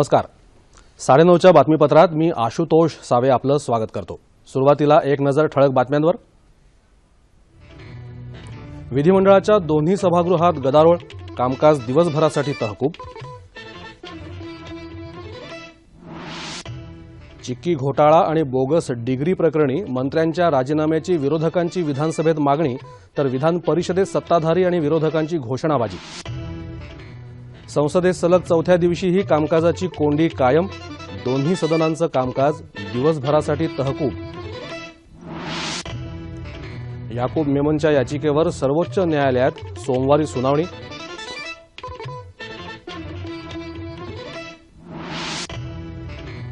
नमस्कार. साडेनऊच्या बातमीपत्रात मी आशुतोष सावे आपलं स्वागत करतो. सुरुवातीला एक नजर ठळक बातम्यांवर. विधिमंडळाच्या दोन्ही सभागृहात गदारोळ कामकाज दिवसभरासाठी तहकूब. चिक्की घोटाळा आणि बोगस डिग्री प्रकरणी मंत्र्यांच्या राजीनाम्याची विरोधकांची विधानसभेत मागणी तर विधान परिषदेत सत्ताधारी आणि विरोधकांची घोषणाबाजी. संसदेत सलग चौथ्या दिवशीही कामकाजाची कोंडी कायम. दोन्ही सदनांचं कामकाज दिवसभरासाठी तहकूब. याकूब मेमनच्या याचिकेवर सर्वोच्च न्यायालयात सोमवारी सुनावणी.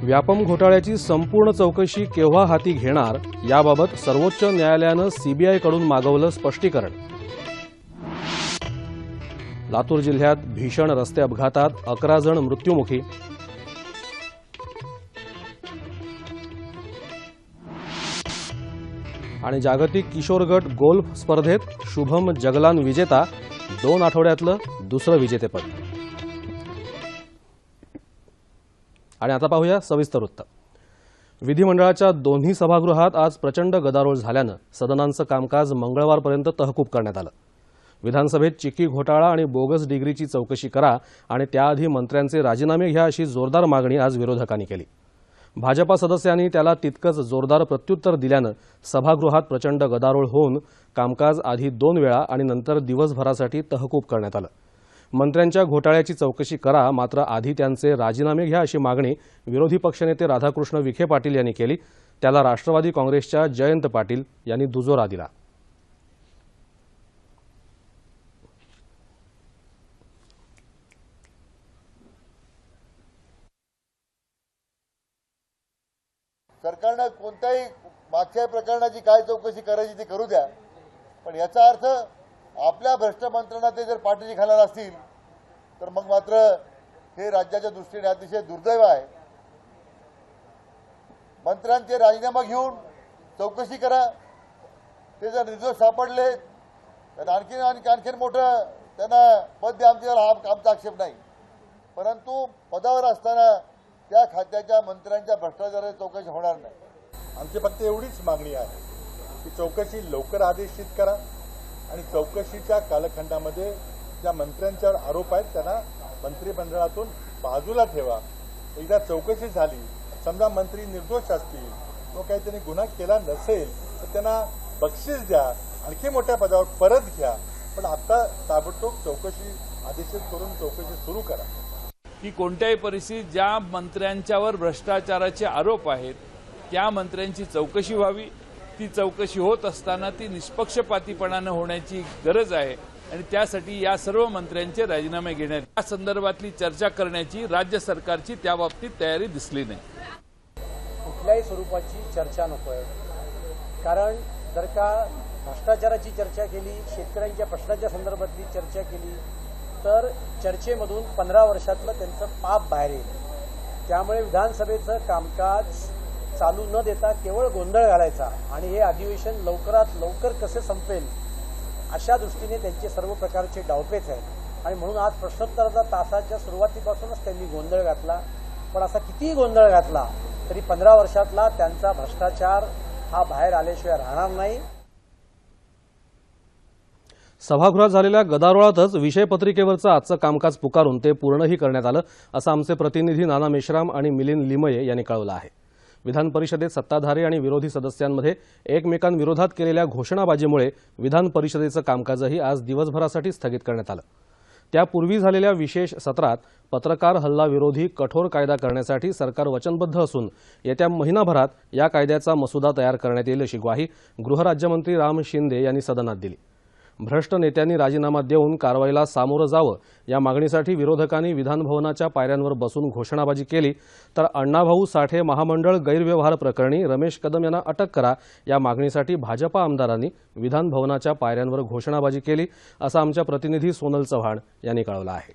व्यापम घोटाळ्याची संपूर्ण चौकशी केव्हा हाती घेणार याबाबत सर्वोच्च न्यायालयानं सीबीआयकडून मागवलं स्पष्टीकरण. लातूर जिल्ह्यात भीषण रस्ते अपघातात अकरा जण मृत्युमुखी. आणि जागतिक किशोरगट गोल्फ स्पर्धेत शुभम जगलान विजेता दोन आठवड्यातलं दुसरं विजेतेपद. आणि आता पाहूया सविस्तर वृत्त. विधिमंडळाच्या दोन्ही सभागृहात आज प्रचंड गदारोळ झाल्यानं सदनांचं कामकाज मंगळवारपर्यंत तहकूब करण्यात आलं. विधानसभेत चिक्की घोटाळा आणि बोगस डिग्रीची चौकशी करा आणि त्याआधी मंत्र्यांचे राजीनामे घ्या अशी जोरदार मागणी आज विरोधकांनी केली. भाजपा सदस्यांनी त्याला तितकंच जोरदार प्रत्युत्तर दिल्यानं सभागृहात प्रचंड गदारोळ होऊन कामकाज आधी दोन वेळा आणि नंतर दिवसभरासाठी तहकूब करण्यात आलं. मंत्र्यांच्या घोटाळ्याची चौकशी करा मात्र आधी त्यांचे राजीनामे घ्या अशी मागणी विरोधी पक्षनेते राधाकृष्ण विखे पाटील यांनी केली. त्याला राष्ट्रवादी काँग्रेसच्या जयंत पाटील यांनी दुजोरा दिला. प्रकरणात कोणत्याही मागच्या प्रकरणाची काय चौकशी करायची ती करू द्या. पण याचा अर्थ आपल्या भ्रष्ट मंत्र्यांना ते जर पाठीशी घालणार असतील तर मग मात्र हे राज्याच्या दृष्टीने अतिशय दुर्दैव आहे. मंत्र्यांचे राजीनामा घेऊन चौकशी करा. ते जर निर्दोष सापडले तर आणखीन आणखी आणखीन मोठं त्यांना पद द्या आमच्यावर हा आमचा आक्षेप नाही. परंतु पदावर असताना त्या खात्याच्या मंत्र्यांच्या भ्रष्टाचाराची चौकशी होणार नाही. आमची फक्त एवढीच मागणी आहे की चौकशी लवकर आदेशित करा आणि चौकशीच्या कालखंडामध्ये ज्या मंत्र्यांच्यावर आरोप आहेत त्यांना मंत्रिमंडळातून बाजूला ठेवा. एकदा चौकशी झाली समजा मंत्री निर्दोष असतील तो काही त्यांनी गुन्हा केला नसेल तर त्यांना बक्षीस द्या आणखी मोठ्या पदावर परत घ्या. पण आता ताबडतोब चौकशी आदेशित करून चौकशी सुरू करा. की कोणत्याही परिस्थितीत ज्या मंत्र्यांच्यावर भ्रष्टाचाराचे आरोप आहेत त्या मंत्र्यांची चौकशी व्हावी. ती चौकशी होत असताना ती निष्पक्षपातीपणानं होण्याची गरज आहे आणि त्यासाठी या सर्व मंत्र्यांचे राजीनामे घेण्यात या संदर्भातली चर्चा करण्याची राज्य सरकारची त्या बाबतीत तयारी दिसली नाही. कुठल्याही स्वरूपाची चर्चा नको आहे. कारण जर का भ्रष्टाचाराची चर्चा केली शेतकऱ्यांच्या प्रश्नाच्या संदर्भातली चर्चा केली तर चर्चेमधून पंधरा वर्षातलं त्यांचं पाप बाहेर येईल. त्यामुळे विधानसभेचं कामकाज चालू न देता केवळ गोंधळ घालायचा आणि हे अधिवेशन लवकरात लवकर कसे संपेल अशा दृष्टीने त्यांचे सर्व प्रकारचे डावपेच आहेत. आणि म्हणून आज प्रश्नोत्तराचा तासाच्या सुरुवातीपासूनच त्यांनी गोंधळ घातला. पण असा कितीही गोंधळ घातला तरी पंधरा वर्षातला त्यांचा भ्रष्टाचार हा बाहेर आल्याशिवाय राहणार नाही. सभागृहात झालेल्या गदारोळातच विषयपत्रिकेवरचं आजचं कामकाज पुकारून ते पूर्णही करण्यात आलं असं आमचे प्रतिनिधी नाना मेश्राम आणि मिलिंद लिमये यांनी कळवलं आहे. विधान परिषदेत सत्ताधारी आणि विरोधी सदस्यांमध्ये एकमेकांविरोधात केलेल्या घोषणाबाजीमुळे विधान परिषदेचं कामकाजही आज दिवसभरासाठी स्थगित करण्यात आलं. त्यापूर्वी झालेल्या विशेष सत्रात पत्रकार हल्ला विरोधी कठोर कायदा करण्यासाठी सरकार वचनबद्ध असून येत्या महिनाभरात या कायद्याचा मसुदा तयार करण्यात येईल अशी ग्वाही गृहराज्यमंत्री राम शिंदे यांनी सदनात दिली. भ्रष्ट नेत्यांनी राजीनामा देऊन कारवाईला सामोरं जावं या मागणीसाठी विरोधकांनी विधानभवनाच्या पायऱ्यांवर बसून घोषणाबाजी केली. तर अण्णाभाऊ साठे महामंडळ गैरव्यवहार प्रकरणी रमेश कदम यांना अटक करा या मागणीसाठी भाजपा आमदारांनी विधानभवनाच्या पायऱ्यांवर घोषणाबाजी केली असं आमच्या प्रतिनिधी सोनल चव्हाण यांनी कळवलं आहे.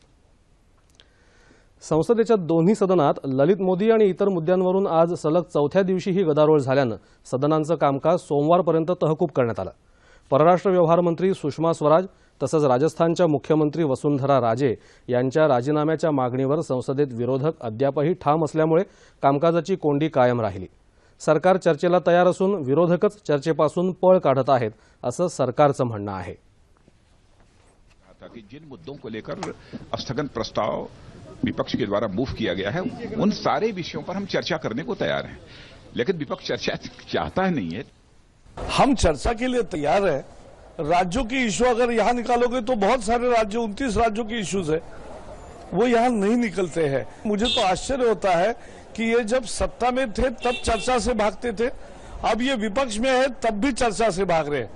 संसदेच्या दोन्ही सदनात ललित मोदी आणि इतर मुद्द्यांवरून आज सलग चौथ्या दिवशीही गदारोळ झाल्यानं सदनांचं कामकाज सोमवारपर्यंत तहकूब करण्यात आलं. परराष्ट्र व्यवहार मंत्री सुषमा स्वराज तसंच राजस्थानच्या मुख्यमंत्री वसुंधरा राजे यांच्या राजीनाम्याच्या मागणीवर संसदेत विरोधक अद्यापही ठाम असल्यामुळे कामकाजाची कोंडी कायम राहिली. सरकार चर्चेला तयार असून विरोधकच चर्चेपासून पळ काढत आहेत असं सरकारचं म्हणणं आहे. कि जिन मुद्दों को लेकर स्थगन प्रस्ताव विपक्ष के द्वारा मूव किया गया है उन सारे विषयों पर हम चर्चा करने को तैयार हैं। लेकिन विपक्ष चर्चा चाहता नहीं है। हम चर्चा के लिए तैयार है। राज्यों की इशू अगर यहाँ निकालोगे तो बहुत सारे राज्य, उनतीस राज्यों के इश्यूज़ है। वो यहाँ नहीं निकलते हैं। मुझे तो आश्चर्य होता है कि ये जब सत्ता में थे, तब चर्चा से भागते थे। अब ये विपक्ष में है, तब भी चर्चा से भाग रहे हैं।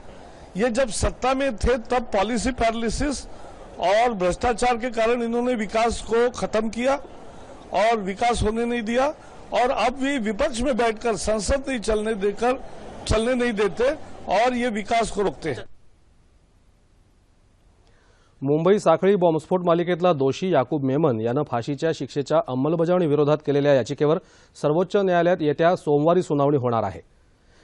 ये जब सत्ता में थे, तब पॉलिसी पैरालिसिस और भ्रष्टाचार के कारण इन्होंने विकास को खत्म किया और विकास होने नहीं दिया। और अब भी विपक्ष में बैठकर संसद नहीं चलने देकर चलने नहीं देते और ये विकास को रोकते हैं। मुंबई साखळी बॉम्बस्फोट मालिकेतला दोषी याकूब मेमन यानं फाशीच्या शिक्षेच्या अंमलबजावणी विरोधात केलेल्या याचिकेवर सर्वोच्च न्यायालयात येत्या सोमवारी सुनावणी होणार आहे.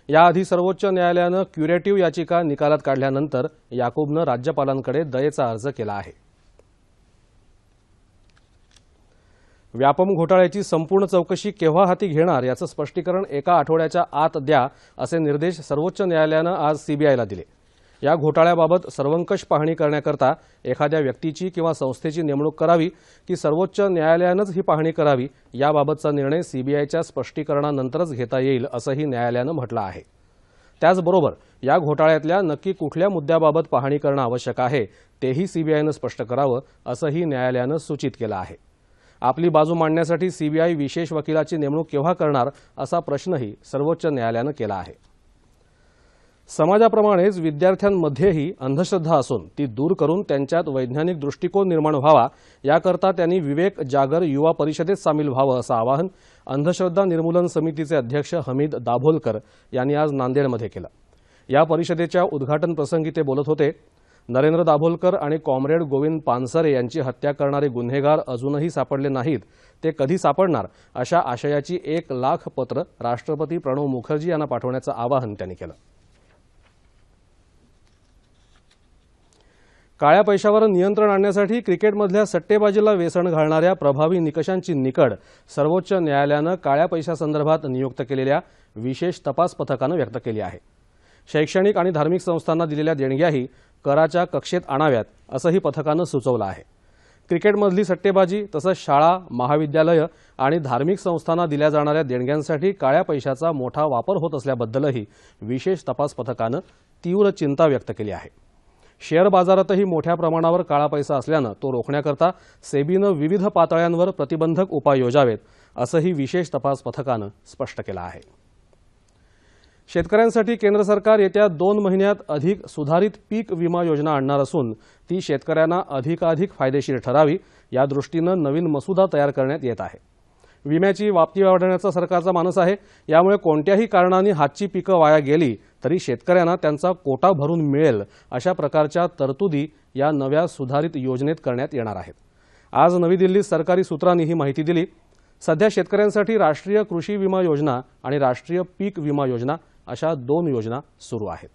याआधी सर्वोच्च न्यायालयानं क्युरेटिव्ह याचिका निकालात काढल्यानंतर याकूबनं राज्यपालांकडे दयेचा अर्ज केला आहे. व्यापम घोटाळ्याची संपूर्ण चौकशी केव्हा हाती घेणार याचं स्पष्टीकरण एका आठवड्याच्या आत द्या असे निर्देश सर्वोच्च न्यायालयानं आज सीबीआयला दिले. या घोटाळ्याबाबत सर्वंकष पाहणी करण्याकरता एखाद्या व्यक्तीची किंवा संस्थेची नेमणूक करावी की सर्वोच्च न्यायालयानंच ही पाहणी करावी याबाबतचा निर्णय सीबीआयच्या स्पष्टीकरणानंतरच घेता येईल असंही न्यायालयानं म्हटलं आहे. त्याचबरोबर या घोटाळ्यातल्या नक्की कुठल्या मुद्द्याबाबत पाहणी करणं आवश्यक आहे तेही सीबीआयनं स्पष्ट करावं असंही न्यायालयानं सूचित केलं आहे. आपली बाजू मांडण्यासाठी सीबीआय विशेष वकिलाची नेमणूक केव्हा करणार असा प्रश्नही सर्वोच्च न्यायालयानं केला आहे. समाजाप्रमाणेच विद्यार्थ्यांमध्येही अंधश्रद्धा असून ती दूर करून त्यांच्यात वैज्ञानिक दृष्टिकोन निर्माण व्हावा याकरता त्यांनी विवेक जागर युवा परिषदेत सामील व्हावं असं आवाहन अंधश्रद्धा निर्मूलन समितीचे अध्यक्ष हमीद दाभोलकर यांनी आज नांदेडमध्ये केलं. या परिषदेच्या उद्घाटन प्रसंगी ते बोलत होते नरेंद्र दाभोलकर आणि कॉम्रेड गोविंद पानसरे यांची हत्या करणारे गुन्हेगार अजूनही सापडले नाहीत. ते कधी सापडणार अशा आशयाची एक लाख पत्र राष्ट्रपती प्रणव मुखर्जी यांना पाठवण्याचं आवाहन त्यांनी केलं. काळ्या पैशावर नियंत्रण आणण्यासाठी क्रिकेटमधल्या सट्टेबाजीला वेसण घालणाऱ्या प्रभावी निकषांची निकड सर्वोच्च न्यायालयानं काळ्या पैशासंदर्भात नियुक्त केलेल्या विशेष तपास पथकानं व्यक्त केली आहे. शैक्षणिक आणि धार्मिक संस्थांना दिलेल्या देणग्याही कराच्या कक्षेत आणाव्यात असंही पथकानं सुचवलं आहे. क्रिकेटमधली सट्टेबाजी तसंच शाळा महाविद्यालयं आणि धार्मिक संस्थांना दिल्या जाणाऱ्या देणग्यांसाठी काळ्या पैशाचा मोठा वापर होत असल्याबद्दलही विशेष तपास पथकानं तीव्र चिंता व्यक्त केली आहे. शेअर बाजारातही मोठ्या प्रमाणावर काळा पैसा असल्यानं तो रोखण्याकरता सेबीनं विविध पातळ्यांवर प्रतिबंधक उपाय योजावेत असंही विशेष तपास पथकानं स्पष्ट केलं आहे. शेतकऱ्यांसाठी केंद्र सरकार येत्या दोन महिन्यात अधिक सुधारित पीक विमा योजना आणणार असून ती शेतकऱ्यांना अधिकाधिक फायदेशीर ठरावी या दृष्टीनं नवीन मसुदा तयार करण्यात येत आहे. विम्याची व्याप्ती वाढवण्याचा सरकारचा मानस आहे. यामुळे कोणत्याही कारणाने हातची पिकं वाया गेली तरी शेतकऱ्यांना त्यांचा कोटा भरून मिळेल अशा प्रकारच्या तरतुदी या नव्या सुधारित योजनेत करण्यात येणार आहेत. आज नवी दिल्लीत सरकारी सूत्रांनी ही माहिती दिली. सध्या शेतकऱ्यांसाठी राष्ट्रीय कृषी विमा योजना आणि राष्ट्रीय पीक विमा योजना अशा दोन योजना सुरू आहेत.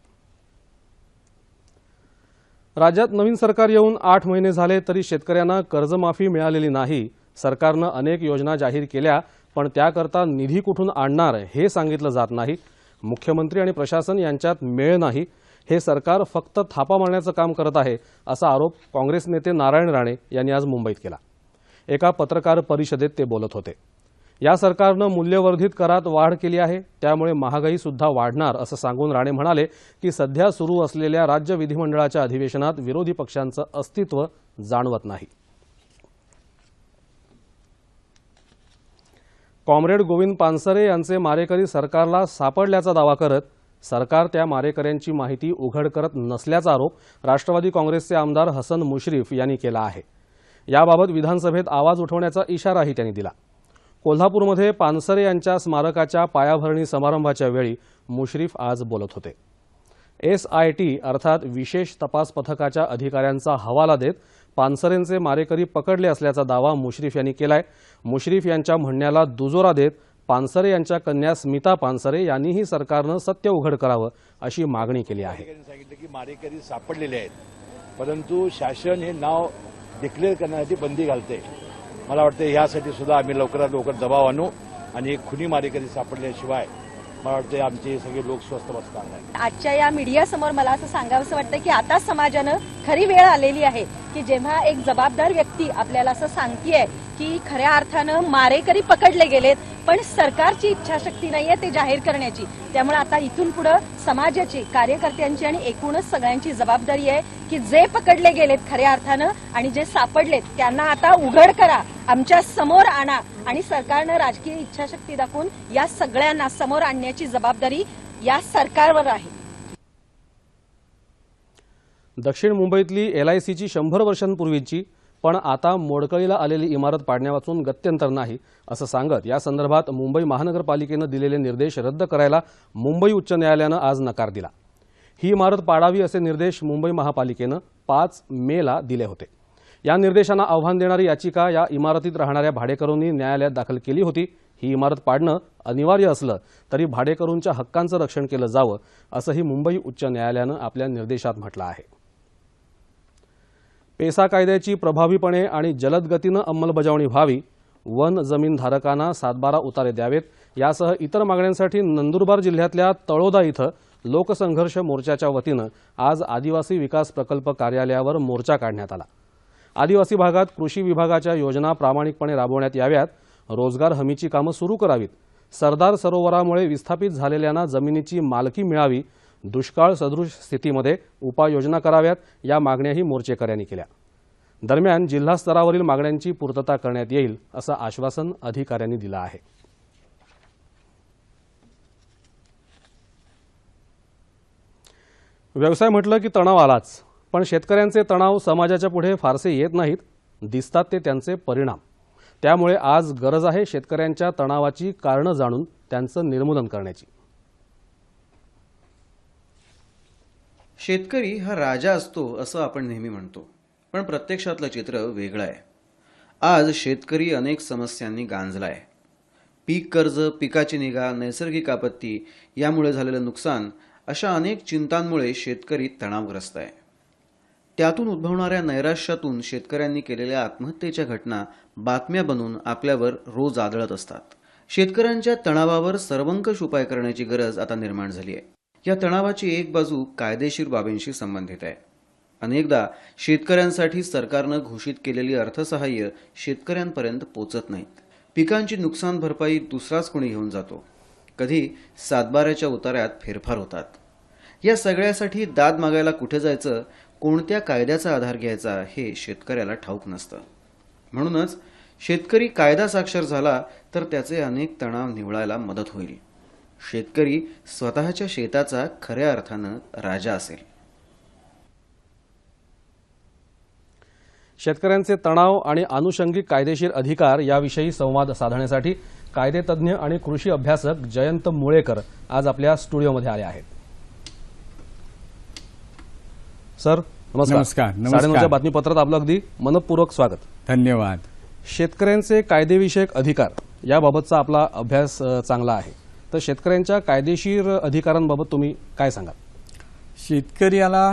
राज्यात नवीन सरकार येऊन आठ महिने झाले तरी शेतकऱ्यांना कर्जमाफी मिळालेली नाही. सरकारनं अनेक योजना जाहीर केल्या पण त्याकरता निधी कुठून आणणार हे सांगितलं जात नाही. मुख्यमंत्री आणि प्रशासन यांच्यात मेळ नाही. हे सरकार फक्त थापा मारण्याचं काम करत आहे असा आरोप काँग्रेस नेते नारायण राणे यांनी आज मुंबईत केला. एका पत्रकार परिषदेत ते बोलत होते. या सरकारनं मूल्यवर्धित करात वाढ केली आहे त्यामुळे महागाई सुद्धा वाढणार असं सांगून राणे म्हणाले की सध्या सुरू असलेल्या राज्य विधिमंडळाच्या अधिवेशनात विरोधी पक्षांचं अस्तित्व जाणवत नाही. कॉम्रेड गोविंद पानसरे यांचे मारेकरी सरकारला सापडल्याचा दावा करत सरकार त्या मारेकऱ्यांची माहिती उघड करत नसल्याचा आरोप राष्ट्रवादी काँग्रेसचे आमदार हसन मुश्रीफ यांनी केला आहे. याबाबत विधानसभेत आवाज उठवण्याचा इशाराही त्यांनी दिला. कोल्हापूरमध्ये पानसरे यांच्या स्मारकाच्या पायाभरणी समारंभाच्या वेळी मुश्रीफ आज बोलत होते. एस आय टी अर्थात विशेष तपास पथकाच्या अधिकाऱ्यांचा हवाला देत पानसरेंचे मारेकरी पकडले असल्याचा दावा मुश्रीफ यांनी केलाय. मुश्रीफ यांच्या म्हणण्याला दुजोरा देत पानसरे यांच्या कन्या स्मिता पानसरे यांनीही सरकारनं सत्य उघड करावं अशी मागणी केली आहे. सांगितलं की मारेकरी सापडलेले आहेत परंतु शासन हे नाव डिक्लेअर करण्यासाठी बंदी घालते मला वाटतं यासाठी सुद्धा आम्ही लवकरात लवकर दबाव आणू आणि खुनी मारेकरी सापडल्याशिवाय मला वाटतं आमचे सगळे लोक स्वस्थ बसणार नाही आजच्या या मीडिया समोर मला असं सांगावंसं वाटतं की आता समाजानं खरी वेळ आलेली आहे की जेव्हा एक जबाबदार व्यक्ती आपल्याला असं सांगतीये की खऱ्या अर्थानं मारेकरी पकडले गेलेत पण सरकारची इच्छाशक्ती नाहीये ते जाहीर करण्याची. त्यामुळे आता इथून पुढे समाजाची कार्यकर्त्यांची आणि एकूणच सगळ्यांची जबाबदारी आहे की जे पकडले गेलेत खऱ्या अर्थानं आणि जे सापडलेत त्यांना आता उघड करा आमच्यासमोर आणा आणि सरकारनं राजकीय इच्छाशक्ती दाखवून या सगळ्यांना समोर आणण्याची जबाबदारी या सरकारवर आहे. दक्षिण मुंबईतली एलआयसीची शंभर वर्षांपूर्वीची पण आता मोडकळीला आलेली इमारत पाडण्यावाचून गत्यंतर नाही असं सांगत या संदर्भात मुंबई महानगरपालिकेनं दिलेले निर्देश रद्द करायला मुंबई उच्च न्यायालयानं आज नकार दिला. ही इमारत पाडावी असे निर्देश मुंबई महापालिकेनं पाच मेला दिले होते. या निर्देशांना आव्हान देणारी याचिका या इमारतीत राहणाऱ्या भाडेकरूंनी न्यायालयात दाखल केली होती. ही इमारत पाडणं अनिवार्य असलं तरी भाडेकरूंच्या हक्कांचं रक्षण केलं जावं असंही मुंबई उच्च न्यायालयानं आपल्या निर्देशात म्हटलं आहे. पेसा कायद्याची प्रभावीपणे आणि जलद गतीनं अंमलबजावणी व्हावी वन जमीन धारकांना सातबारा उतारे द्यावेत यासह इतर मागण्यांसाठी नंदुरबार जिल्ह्यातल्या तळोदा इथं लोकसंघर्ष मोर्चाच्या वतीनं आज आदिवासी विकास प्रकल्प कार्यालयावर मोर्चा काढण्यात आला. आदिवासी भागात कृषी विभागाच्या योजना प्रामाणिकपणे राबवण्यात याव्यात रोजगार हमीची कामं सुरू करावीत सरदार सरोवरामुळे विस्थापित झालेल्यांना जमिनीची मालकी मिळावी दुष्काळ सदृश स्थितीमध्ये उपाययोजना कराव्यात या मागण्याही मोर्चेकऱ्यांनी केल्या. दरम्यान जिल्हा स्तरावरील मागण्यांची पूर्तता करण्यात येईल असं आश्वासन अधिकाऱ्यांनी दिलं आहे. व्यवसाय म्हटलं की तणाव आलाच पण शेतकऱ्यांचे तणाव समाजाच्या पुढे फारसे येत नाहीत दिसतात ते त्यांचे परिणाम. त्यामुळे आज गरज आहे शेतकऱ्यांच्या तणावाची कारणं जाणून त्यांचं निर्मूलन करण्याची. शेतकरी हा राजा असतो असं आपण नेहमी म्हणतो. पण प्रत्यक्षातलं चित्र वेगळं आहे. आज शेतकरी अनेक समस्यांनी गांजला आहे पीक कर्ज पिकाची निगा नैसर्गिक आपत्ती यामुळे झालेलं नुकसान अशा अनेक चिंतांमुळे शेतकरी तणावग्रस्त आहे. त्यातून उद्भवणाऱ्या नैराश्यातून शेतकऱ्यांनी केलेल्या आत्महत्येच्या घटना बातम्या बनून आपल्यावर रोज आदळत असतात. शेतकऱ्यांच्या तणावावर सर्वंकष उपाय करण्याची गरज आता निर्माण झाली आहे. या तणावाची एक बाजू कायदेशीर बाबींशी संबंधित आहे. अनेकदा शेतकऱ्यांसाठी सरकारनं घोषित केलेली अर्थसहाय्य शेतकऱ्यांपर्यंत पोचत नाहीत. पिकांची नुकसान भरपाई दुसराच कोणी घेऊन जातो. कधी सातबाऱ्याच्या उतार्यात फेरफार होतात. या सगळ्यासाठी दाद मागायला कुठे जायचं कोणत्या कायद्याचा आधार घ्यायचा हे शेतकऱ्याला ठाऊक नसतं. म्हणूनच शेतकरी कायदा साक्षर झाला तर त्याचे अनेक तणाव निवळायला मदत होईल. शेतकरी स्वतःच्या शेताचा खऱ्या अर्थानं राजा असेल. शेतकऱ्यांचे तणाव आणि आनुषंगिक कायदेशीर अधिकार याविषयी संवाद साधण्यासाठी कायदेतज्ञ आणि कृषी अभ्यासक जयंत मुळेकर आज आपल्या स्टुडिओमध्ये आले आहेत. सर नमस्कार. साडेनऊच्या बातमीपत्रात आपलं अगदी मनपूर्वक स्वागत. धन्यवाद. शेतकऱ्यांचे कायदेविषयक अधिकार याबाबतचा आपला अभ्यास चांगला आहे. तर शेतकऱ्यांच्या कायदेशीर अधिकारांबाबत तुम्ही काय सांगाल? शेतकऱ्याला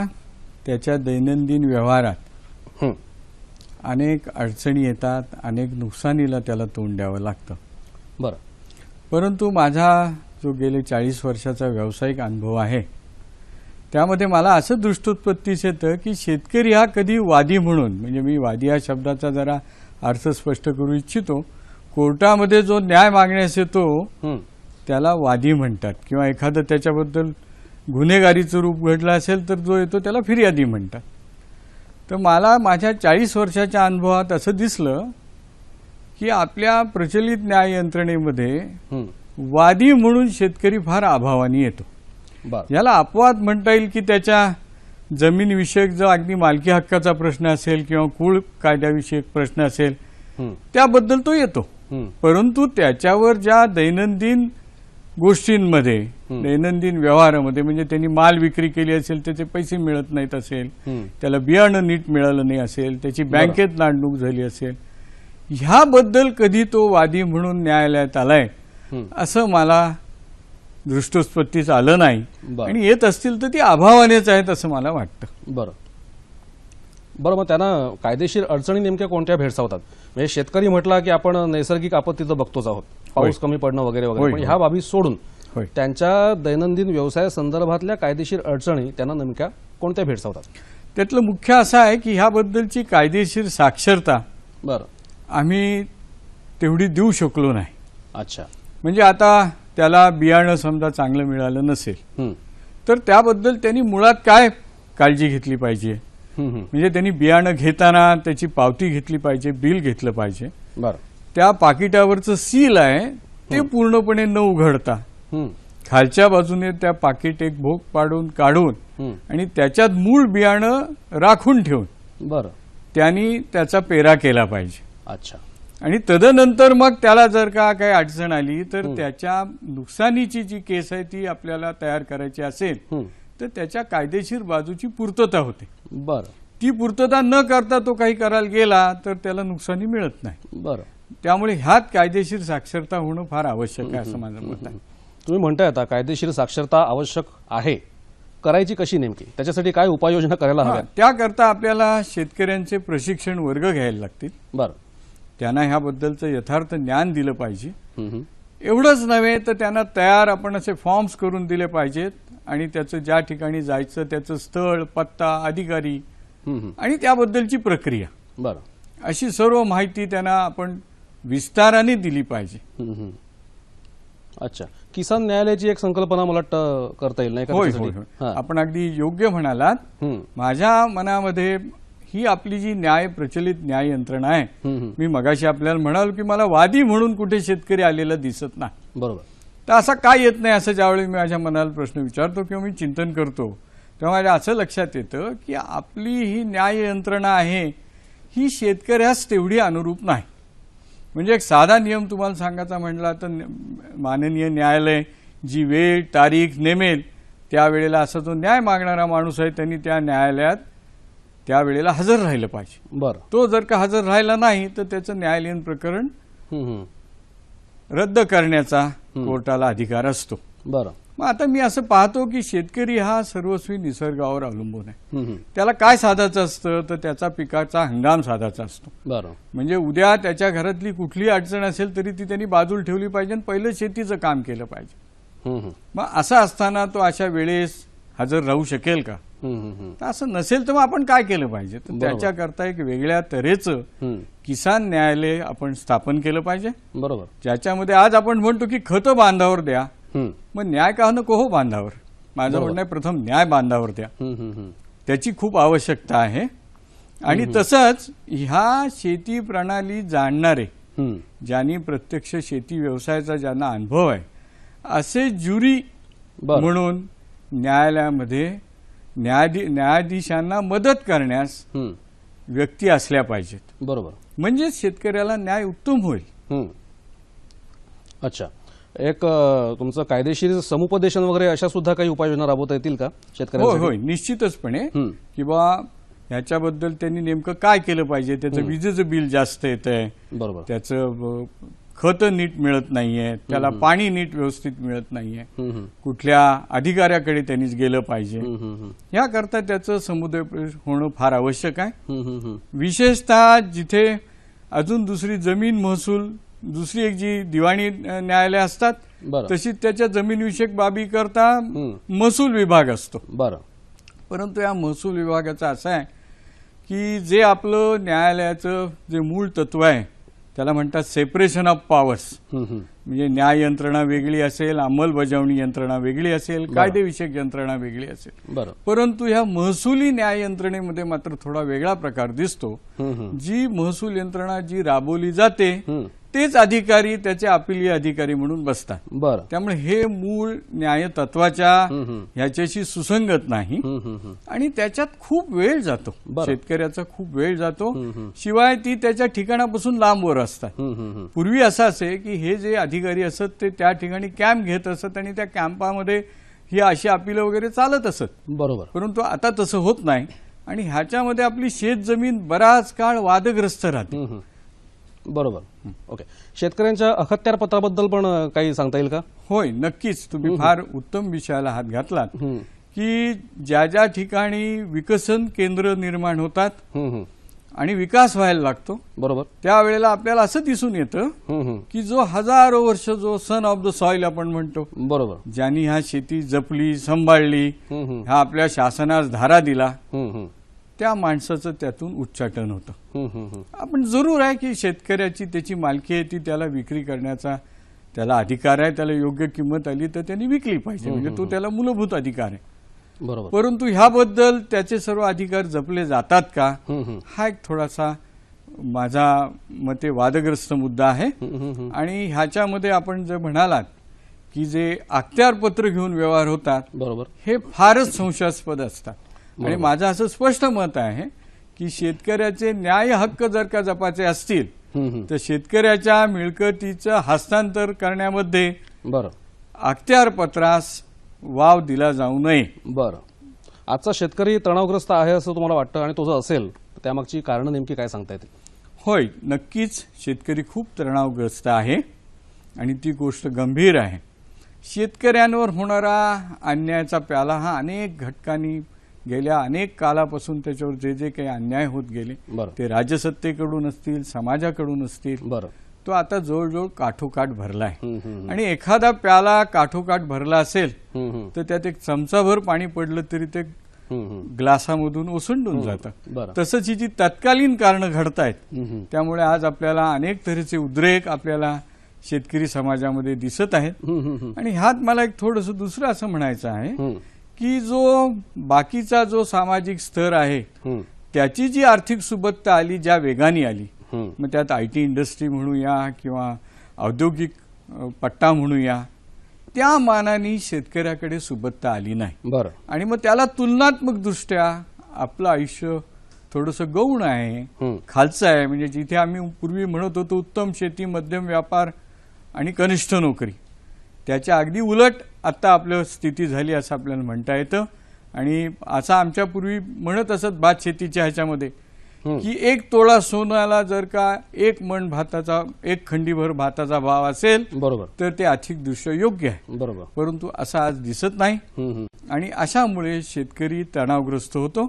त्याच्या दैनंदिन व्यवहारात हं, अनेक अडचणी येतात अनेक नुकसानीला त्याला तोंड द्यावं लागतं. बरं. परंतु माझा जो गेले चाळीस वर्षाचा व्यावसायिक अनुभव आहे त्यामध्ये मला असं दृष्टोत्पत्तीस येतं की शेतकरी हा कधी वादी म्हणून म्हणजे मी वादी या शब्दाचा जरा अर्थ स्पष्ट करू इच्छितो कोर्टामध्ये जो न्याय मागण्यास येतो त्याला वादी म्हणतात. किंवा एखादं त्याच्याबद्दल गुन्हेगारीचं रूप घडलं असेल तर जो येतो त्याला फिर्यादी म्हणतात. तर मला माझ्या चाळीस वर्षाच्या अनुभवात असं दिसलं की आपल्या प्रचलित न्याय यंत्रणेमध्ये वादी म्हणून शेतकरी फार अभावाने येतो. याला अपवाद म्हणता येईल की त्याच्या जमीनविषयक जो अगदी मालकी हक्काचा प्रश्न असेल किंवा कुळ कायद्याविषयक प्रश्न असेल त्याबद्दल तो येतो. परंतु त्याच्यावर ज्या दैनंदिन गोष्टींमध्ये. दैनंदिन व्यवहारामध्ये म्हणजे त्यांनी माल विक्री केली असेल त्याचे पैसे मिळत नाहीत असेल. त्याला बियाणं नीट मिळालं नाही असेल त्याची बँकेत नाडणूक झाली असेल ह्याबद्दल कधी तो वादी म्हणून न्यायालयात आलाय. असं मला दृष्टोत्पत्तीच आलं नाही. आणि येत असतील तर ती अभावानेच आहेत असं मला वाटतं बरं बरं मग त्यांना कायदेशीर अडचणी नेमक्या कोणत्या भेडसावतात म्हणजे शेतकरी म्हटला की आपण नैसर्गिक आपत्तीचं बघतोच आहोत पाऊस कमी पडणं वगैरे वगैरे. होय, पण होय. बाबी सोडून. त्यांच्या दैनंदिन व्यवसायासंदर्भातल्या कायदेशीर अडचणी त्यांना नेमक्या कोणत्या भेडसावतात? त्यातलं मुख्य असं आहे की ह्याबद्दलची कायदेशीर साक्षरता बरं. आम्ही तेवढी देऊ शकलो नाही. अच्छा. म्हणजे आता त्याला बियाणं समजा चांगलं मिळालं नसेल. तर त्याबद्दल त्यांनी मुळात काय काळजी घेतली पाहिजे. म्हणजे त्यांनी बियाणं घेताना त्याची पावती घेतली पाहिजे बिल घेतलं पाहिजे. बरं. त्या पाकिटावरचं सील आहे ते पूर्णपणे न उघडता. खालच्या बाजूने त्या पाकिट एक भोग पाडून काढून. आणि त्याच्यात मूळ बियाणं राखून ठेवून बरं. त्यांनी त्याचा पेरा केला पाहिजे. अच्छा. आणि तदनंतर मग त्याला जर का काही अडचण आली तर त्याच्या नुकसानीची जी केस आहे ती आपल्याला तयार करायची असेल. तर त्याच्या कायदेशीर बाजूची पूर्तता होते. बरं. ती पूर्तता न करता तो काही करायला गेला तर त्याला नुकसानी मिळत नाही. बरं. त्यामुळे ह्यात कायदेशीर साक्षरता होणं फार आवश्यक आहे असं माझं मत आहे. तुम्ही म्हणताय आता कायदेशीर साक्षरता आवश्यक आहे. करायची कशी नेमकी? त्याच्यासाठी काय उपाययोजना करायला हव्या त्याकरता आपल्याला शेतकऱ्यांचे प्रशिक्षण वर्ग घ्यायला लागतील. बरं. त्यांना ह्याबद्दलचं यथार्थ ज्ञान दिलं पाहिजे. एवढंच नव्हे तर त्यांना तयार आपण असे फॉर्म्स करून दिले पाहिजेत आणि त्याचं ज्या ठिकाणी जायचं त्याचं स्थळ पत्ता अधिकारी. आणि त्याबद्दलची प्रक्रिया. बरं. अशी सर्व माहिती त्यांना आपण विस्ताराने दिली पाहिजे. अच्छा. किसान न्यायालयाची एक संकल्पना मला वाटतं करता येईल नाही हां. आपण अगदी योग्य म्हणालात. माझ्या मनामध्ये ही आपली जी न्याय प्रचलित न्याय यंत्रणा आहे. मी मगाशी आपल्याला म्हणालो की मला वादी म्हणून कुठे शेतकरी आलेला दिसत नाही. बरोबर. तर असा काय येत नाही असं ज्यावेळी मी माझ्या मनाला प्रश्न विचारतो किंवा मी चिंतन करतो तेव्हा माझ्या असं लक्षात येतं की आपली ही न्याय यंत्रणा आहे ही शेतकऱ्यास तेवढी अनुरूप नाही. म्हणजे एक साधा नियम तुम्हाला सांगायचा म्हटला तर माननीय न्यायालय जी वेळ तारीख नेमेल त्यावेळेला असा जो न्याय मागणारा माणूस आहे त्यांनी त्या न्यायालयात त्यावेळेला हजर राहिलं पाहिजे. बरं. तो जर का हजर राहिला नाही तर त्याचं न्यायालयीन प्रकरण. रद्द करण्याचा कोर्टाला अधिकार असतो. बरं. मग आता मी असं पाहतो की शेतकरी हा सर्वस्वी निसर्गावर अवलंबून आहे. त्याला काय साधायचं असतं? तर त्याचा पिकाचा हंगाम साधायचा असतो. म्हणजे उद्या त्याच्या घरातली कुठली अडचण असेल तरी ती त्यांनी बाजूला ठेवली पाहिजे आणि पहिलं शेतीचं काम केलं पाहिजे. मग असं असताना तो अशा वेळेस हजर राहू शकेल का? असं नसेल तर मग आपण काय केलं पाहिजे? तर. त्याच्याकरता एक वेगळ्या तऱ्हेचं. किसान न्यायालय आपण स्थापन केलं पाहिजे. बरोबर. ज्याच्यामध्ये आज आपण म्हणतो की खतं बांधावर द्या. मग न्याय का नको हो बांधावर माझं. म्हणणं आहे प्रथम न्याय बांधावर द्या. त्याची खूप आवश्यकता आहे आणि तसंच ह्या शेती प्रणाली जाणणारे. ज्यांनी प्रत्यक्ष शेती व्यवसायाचा ज्यांना अनुभव आहे असे ज्युरी. म्हणून न्यायालयामध्ये न्यायाधी न्यायाधीशांना मदत करण्यास. व्यक्ती असल्या पाहिजेत बरोबर म्हणजे शेतकऱ्याला न्याय उत्तम होईल. अच्छा एक तुमचं कायदेशीर समुपदेशन वगैरे अशा सुद्धा काही उपाययोजना राबवता येतील का होय शेतकऱ्यांसाठी? होय निश्चितचपणे. किंवा ह्याच्याबद्दल त्यांनी नेमकं काय केलं पाहिजे? त्याचं विजेचं बिल जास्त येत आहे बरोबर. त्याचं खत नीट मिळत नाहीये. त्याला पाणी नीट व्यवस्थित मिळत नाहीये. कुठल्या अधिकाऱ्याकडे त्यांनीच गेलं पाहिजे. याकरता त्याचं समुदाय होणं फार आवश्यक आहे. विशेषतः जिथे अजून दुसरी जमीन महसूल दुसरी एक जी दिवाणी न्यायालय असतात तशीच त्याच्या जमीनविषयक बाबी करता हं. महसूल विभाग असतो बरं परंतु या महसूल विभागाचं असं आहे की जे आपलं न्यायालयाचं जे मूळ तत्व आहे त्याला म्हणतात सेपरेशन ऑफ पॉवर्स. म्हणजे न्याय यंत्रणा वेगळी असेल अंमलबजावणी यंत्रणा वेगळी असेल कायदेविषयक यंत्रणा वेगळी असेल परंतु ह्या महसुली न्याय यंत्रणेमध्ये मात्र थोडा वेगळा प्रकार दिसतो. जी महसूल यंत्रणा जी राबवली जाते. तेच अधिकारी त्याचे अपिलीय अधिकारी म्हणून बसतात बरं त्यामुळे हे मूळ न्याय तत्वाच्या हं. ह्याच्याशी सुसंगत नाही. आणि त्याच्यात खूप वेळ जातो. शेतकऱ्याचा खूप वेळ जातो. शिवाय ती त्याच्या ठिकाणापासून लांबवर असतात. पूर्वी असं असे की हे जे अधिकारी असत ते त्या ठिकाणी कॅम्प घेत असत आणि त्या कॅम्पामध्ये ही अशी अपिलं वगैरे चालत असत बरोबर परंतु आता तसं होत नाही आणि ह्याच्यामध्ये आपली शेत जमीन बराच काळ वादग्रस्त राहते. बरोबर ओके शेतकऱ्यांच्या अखत्यार पत्राबद्दल पण काही सांगता येईल का होय नक्कीच तुम्ही फार उत्तम विषयाला हात घातलात हं. की ज्या ज्या ठिकाणी विकसन केंद्र निर्माण होतात. आणि विकास व्हायला लागतो बरोबर त्यावेळेला आपल्याला असं दिसून येतं. की जो हजारो वर्ष जो सन ऑफ द सॉइल आपण म्हणतो बरोबर ज्यांनी ह्या शेती जपली सांभाळली. ह्या आपल्या शासनास धारा दिला. त्या माणसाचं त्यातून उच्चाटन होतं. आपण जरूर आहे की शेतकऱ्याची त्याची मालकी आहे ती त्याला विक्री करण्याचा त्याला अधिकार आहे त्याला योग्य किंमत आली तर त्यांनी विकली पाहिजे. म्हणजे तो त्याला मूलभूत अधिकार आहे. बरोबर. परंतु ह्याबद्दल त्याचे सर्व अधिकार जपले जातात का. हा एक थोडासा माझा मते वादग्रस्त मुद्दा आहे. आणि ह्याच्यामध्ये आपण जर म्हणालात की जे अखत्यारपत्र घेऊन व्यवहार होतात बरोबर. हे फारच संशयास्पद असतात. आणि माझं असं स्पष्ट मत आहे की शेतकऱ्याचे न्याय हक्क जर का जपाचे असतील. तर शेतकऱ्याच्या मिळकतीचं हस्तांतर करण्यामध्ये बरं. अखत्यारपत्रास वाव दिला जाऊ नये. बरं. आजचा शेतकरी तणावग्रस्त आहे असं तुम्हाला वाटतं आणि तो जर असेल तर त्यामागची कारणं नेमकी काय सांगता येतील? होय नक्कीच शेतकरी खूप तणावग्रस्त आहे आणि ती गोष्ट गंभीर आहे. शेतकऱ्यांवर होणारा अन्यायाचा प्याला हा अनेक घटकांनी गेल्या अनेक कालापासून त्याच्यावर जे जे काही अन्याय होत गेले ते राजसत्तेकडून असतील समाजाकडून असतील तो आता जवळजवळ काठोकाठ भरला आहे आणि एखादा प्याला काठोकाठ भरला असेल. तर त्यात एक चमचाभर पाणी पडलं तरी ते. ग्लासामधून ओसंडून जातं तसंच ही जी तत्कालीन कारणं घडतायत. त्यामुळे आज आपल्याला अनेक तऱ्हेचे उद्रेक आपल्याला शेतकरी समाजामध्ये दिसत आहेत. आणि ह्यात मला एक थोडंसं दुसरं असं म्हणायचं आहे की जो बाकीचा जो सामाजिक स्तर आहे त्याची जी आर्थिक सुबत्ता आली ज्या वेगाने आली. मग त्यात आय टी इंडस्ट्री म्हणूया किंवा औद्योगिक पट्टा म्हणूया त्या मानाने शेतकऱ्याकडे सुबत्ता आली नाही. बरं. आणि मग त्याला तुलनात्मक दृष्ट्या आपलं आयुष्य थोडंसं गौण आहे. खालचं आहे. म्हणजे जिथे आम्ही पूर्वी म्हणत होतो उत्तम शेती मध्यम व्यापार आणि कनिष्ठ नोकरी. त्याच्या अगदी उलट आत्ता आपलं स्थिती झाली असं आपल्याला म्हणता येतं. आणि असं आमच्या पूर्वी म्हणत असत भात शेतीच्या ह्याच्यामध्ये. की एक तोळा सोन्याला जर का एक मण भाताचा एक खंडीभर भाताचा भाव असेल बरोबर. तर ते आर्थिकदृष्ट्या योग्य आहे. बरोबर. परंतु असं आज दिसत नाही. आणि अशामुळे शेतकरी तणावग्रस्त होतो.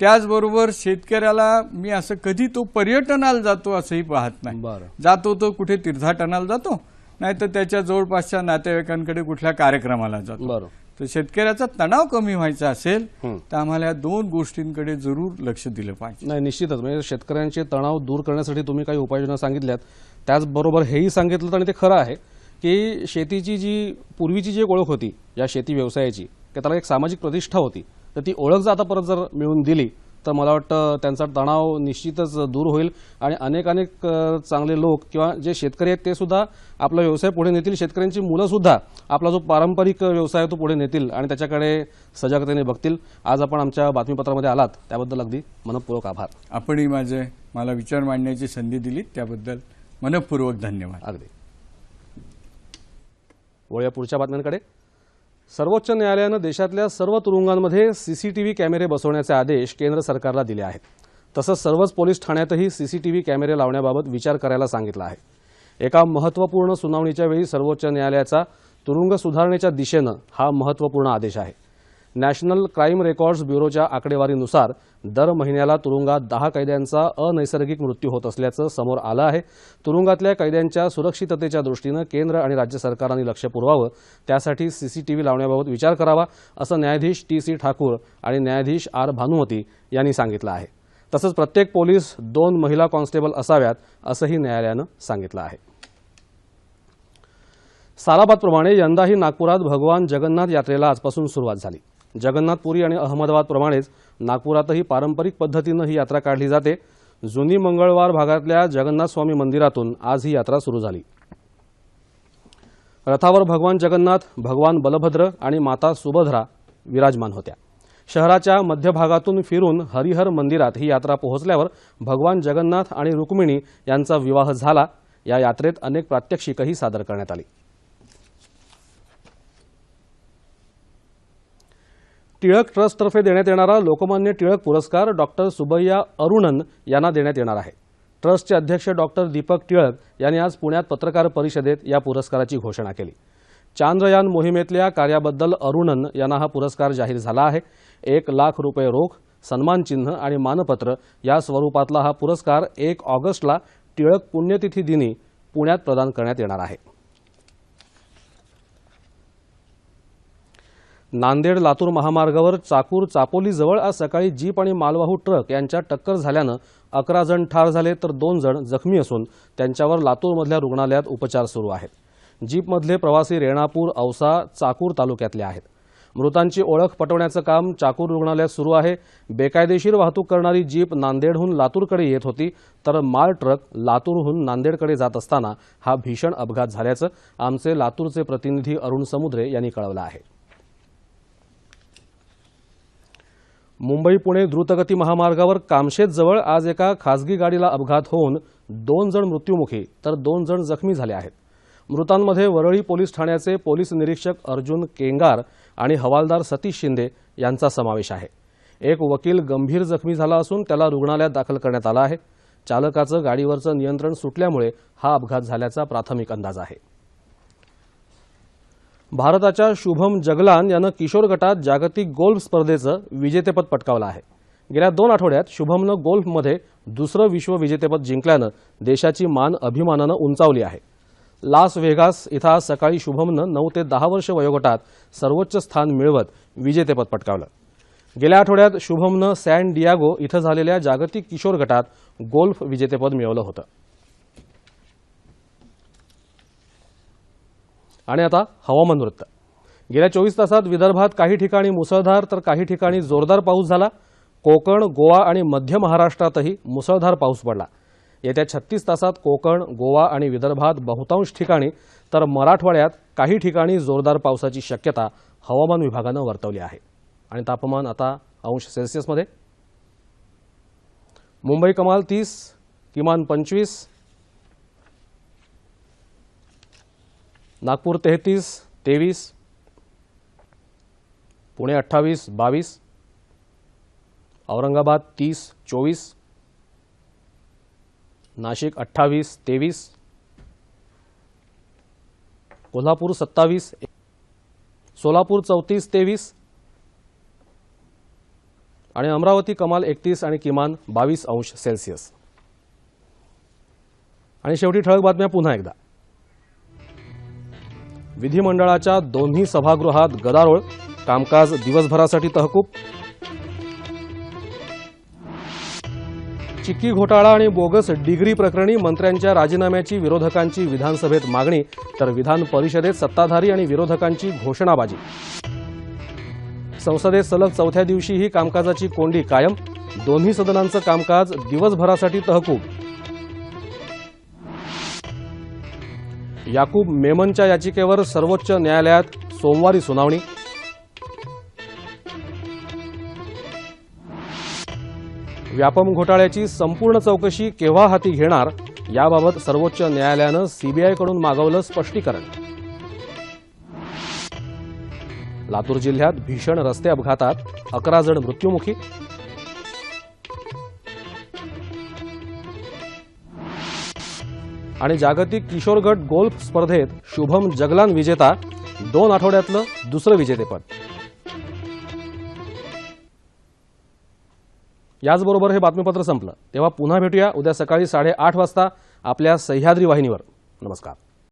त्याचबरोबर शेतकऱ्याला मी असं कधी तो पर्यटनाला जातो असंही पाहत नाही. जातो तो कुठे तीर्थाटनाला जातो नाहीतर त्याच्या जवळपासच्या नातेवाईकांकडे कुठल्या कार्यक्रमाला जातो. बरं तर शेतकऱ्याचा तणाव कमी व्हायचा असेल. तर आम्हाला या दोन गोष्टींकडे जरूर लक्ष दिलं पाहिजे. नाही निश्चितच. म्हणजे शेतकऱ्यांचे तणाव दूर करण्यासाठी तुम्ही काही उपाययोजना सांगितल्यात. त्याचबरोबर हेही सांगितलं आणि ते खरं आहे की शेतीची जी पूर्वीची जी ओळख होती या शेती व्यवसायाची की त्याला एक सामाजिक प्रतिष्ठा होती तर ती ओळख जर आता परत जर मिळवून दिली तर मला वाटतं त्यांचा तणाव निश्चितच दूर होईल. आणि अनेक अनेक चांगले लोक किंवा जे शेतकरी आहेत ते सुद्धा आपला व्यवसाय पुढे नेतील. शेतकऱ्यांची मुलं सुद्धा आपला जो पारंपरिक व्यवसाय आहे तो पुढे नेतील आणि त्याच्याकडे सजागतेने बघतील. आज आपण आमच्या बातमीपत्रामध्ये आलात. त्याबद्दल अगदी मनपूर्वक आभार. आपणही माझे मला विचार मांडण्याची संधी दिली. त्याबद्दल मनपूर्वक धन्यवाद. अगदी. वळूया पुढच्या बातम्यांकडे. सर्वोच्च न्यायालयानं देशातल्या सर्व तुरुंगांमध्ये सीसीटीव्ही कॅमेरे बसवण्याचे आदेश केंद्र सरकारला दिले आहेत. तसंच सर्वच पोलीस ठाण्यातही सीसीटीव्ही कॅमेरे लावण्याबाबत विचार करायला सांगितलं आहे. एका महत्त्वपूर्ण सुनावणीच्या वेळी सर्वोच्च न्यायालयाचा तुरुंग सुधारणेच्या दिशेनं हा महत्त्वपूर्ण आदेश आहे. नॅशनल क्राईम रेकॉर्ड्स ब्युरोच्या आकडेवारीनुसार दर महिन्याला तुरुंगात दहा कैद्यांचा अनैसर्गिक मृत्यू होत असल्याचं समोर आलं आहे. तुरुंगातल्या कैद्यांच्या सुरक्षिततेच्या दृष्टीनं केंद्र आणि राज्य सरकारांनी लक्ष पुरवावं. त्यासाठी सीसीटीव्ही लावण्याबाबत विचार करावा असं न्यायाधीश टी सी ठाकूर आणि न्यायाधीश आर भानुमती यांनी सांगितलं आहे. तसंच प्रत्येक पोलीस दोन महिला कॉन्स्टेबल असाव्यात असंही न्यायालयानं सांगितलं आहे. सालाबादप्रमाणे यंदाही नागपुरात भगवान जगन्नाथ यात्रेला आजपासून सुरुवात झाली. जगन्नाथपुरी आणि अहमदाबादप्रमाणेच नागपुरातही पारंपरिक पद्धतीनं ही यात्रा काढली जाते. जुनी मंगळवार भागातल्या जगन्नाथ स्वामी मंदिरातून आज ही यात्रा सुरू झाली. रथावर भगवान जगन्नाथ भगवान बलभद्र आणि माता सुभद्रा विराजमान होत्या. शहराच्या मध्यभागातून फिरून हरिहर मंदिरात ही यात्रा पोहोचल्यावर भगवान जगन्नाथ आणि रुक्मिणी यांचा विवाह झाला. या यात्रेत अनेक प्रात्यक्षिकही सादर करण्यात आली. टिळक ट्रस्टतर्फे देण्यात येणारा लोकमान्य टिळक पुरस्कार डॉक्टर सुबैया अरुणन यांना देण्यात येणार आहे. ट्रस्टचे अध्यक्ष डॉक्टर दीपक टिळक यांनी आज पुण्यात पत्रकार परिषदेत या पुरस्काराची घोषणा केली. चांद्रयान मोहिमेतल्या कार्याबद्दल अरुणन यांना हा पुरस्कार जाहीर झाला आहे. एक लाख रुपये रोख सन्मानचिन्ह आणि मानपत्र या स्वरूपातला हा पुरस्कार एक ऑगस्टला टिळक पुण्यतिथी दिनी पुण्यात प्रदान करण्यात येणार आहे. नांदेड लातूर महामार्गावर चाकूर चापोलीजवळ आज सकाळी जीप आणि मालवाहू ट्रक यांच्या टक्कर झाल्यानं अकरा जण ठार झाले तर दोन जण जखमी असून त्यांच्यावर लातूरमधल्या रुग्णालयात उपचार सुरू आहेत. जीपमधले प्रवासी रेणापूर औसा चाकूर तालुक्यातले आहेत. मृतांची ओळख पटवण्याचं काम चाकूर रुग्णालयात सुरू आहे. बेकायदेशीर वाहतूक करणारी जीप नांदेडहून लातूरकडे येत होती तर माल ट्रक लातूरहून नांदेडकडे जात असताना हा भीषण अपघात झाल्याचं आमचे लातूरचे प्रतिनिधी अरुण समुद्रे यांनी कळवलं आहे. मुंबई पुणे द्रुतगती महामार्गावर कामशेतजवळ आज एका खासगी गाडीला अपघात होऊन दोन जण मृत्युमुखी तर दोन जण जखमी झाले आहेत. मृतांमध्ये वरळी पोलीस ठाण्याचे पोलीस निरीक्षक अर्जुन केंगार आणि हवालदार सतीश शिंदे यांचा समावेश आहे. एक वकील गंभीर जखमी झाला असून त्याला रुग्णालयात दाखल करण्यात आला आहे. चालकाचं गाडीवरचं नियंत्रण सुटल्यामुळे हा अपघात झाल्याचा प्राथमिक अंदाज आहे. भारताच्या शुभम जगलान यानं किशोर गटात जागतिक गोल्फ स्पर्धेचं विजेतेपद पटकावलं आहे. गेल्या दोन आठवड्यात शुभमनं गोल्फमध्ये दुसरं विश्व विजेतेपद जिंकल्यानं देशाची मान अभिमानानं उंचावली आहे. लास व्हेगास इथं आज सकाळी शुभमनं नऊ ते दहा वर्ष वयोगटात सर्वोच्च स्थान मिळवत विजेतेपद पटकावलं. गेल्या आठवड्यात शुभमनं सॅन डियागो इथं झालेल्या जागतिक किशोर गटात गोल्फ विजेतेपद मिळवलं होतं. आणि आता हवामान वृत्त. गेल्या चोवीस तासात विदर्भात काही ठिकाणी मुसळधार तर काही ठिकाणी जोरदार पाऊस झाला. कोकण गोवा आणि मध्य महाराष्ट्रातही मुसळधार पाऊस पडला. येत्या छत्तीस तासात कोकण गोवा आणि विदर्भात बहुतांश ठिकाणी तर मराठवाड्यात काही ठिकाणी जोरदार पावसाची शक्यता हवामान विभागानं वर्तवली आहे. आणि तापमान आता अंश सेल्सिअसमध्ये. मुंबई कमाल तीस किमान पंचवीस नागपूर तेहतीस तेवीस पुणे अठ्ठावीस बावीस औरंगाबाद तीस चोवीस नाशिक अठ्ठावीस तेवीस कोल्हापूर सत्तावीस सोलापूर चौतीस तेवीस आणि अमरावती कमाल एकतीस आणि किमान बावीस अंश सेल्सिअस. आणि शेवटी ठळक बातम्या पुन्हा एकदा. विधिमंडळाच्या दोन्ही सभागृहात गदारोळ कामकाज दिवसभरासाठी तहकूब. चिक्की घोटाळा आणि बोगस डिग्री प्रकरणी मंत्र्यांच्या राजीनाम्याची विरोधकांची विधानसभेत मागणी तर विधान परिषदेत सत्ताधारी आणि विरोधकांची घोषणाबाजी. संसदेत सलग चौथ्या दिवशीही कामकाजाची कोंडी कायम दोन्ही सदनांचं कामकाज दिवसभरासाठी तहकूब. याकूब मेमनच्या याचिकेवर सर्वोच्च न्यायालयात सोमवारी सुनावणी. व्यापम घोटाळ्याची संपूर्ण चौकशी केव्हा हाती घेणार याबाबत सर्वोच्च न्यायालयानं सीबीआयकडून मागवलं स्पष्टीकरण. लातूर जिल्ह्यात भीषण रस्ते अपघातात अकरा जण मृत्युमुखी आणि जागतिक किशोरगट गोल्फ स्पर्धेत शुभम जगलान विजेता दोन आठवड्यातलं दुसरं विजेतेपद. याचबरोबर हे बातमीपत्र संपलं. तेव्हा पुन्हा भेटूया उद्या सकाळी साडेआठ वाजता आपल्या सह्याद्री वाहिनीवर. नमस्कार.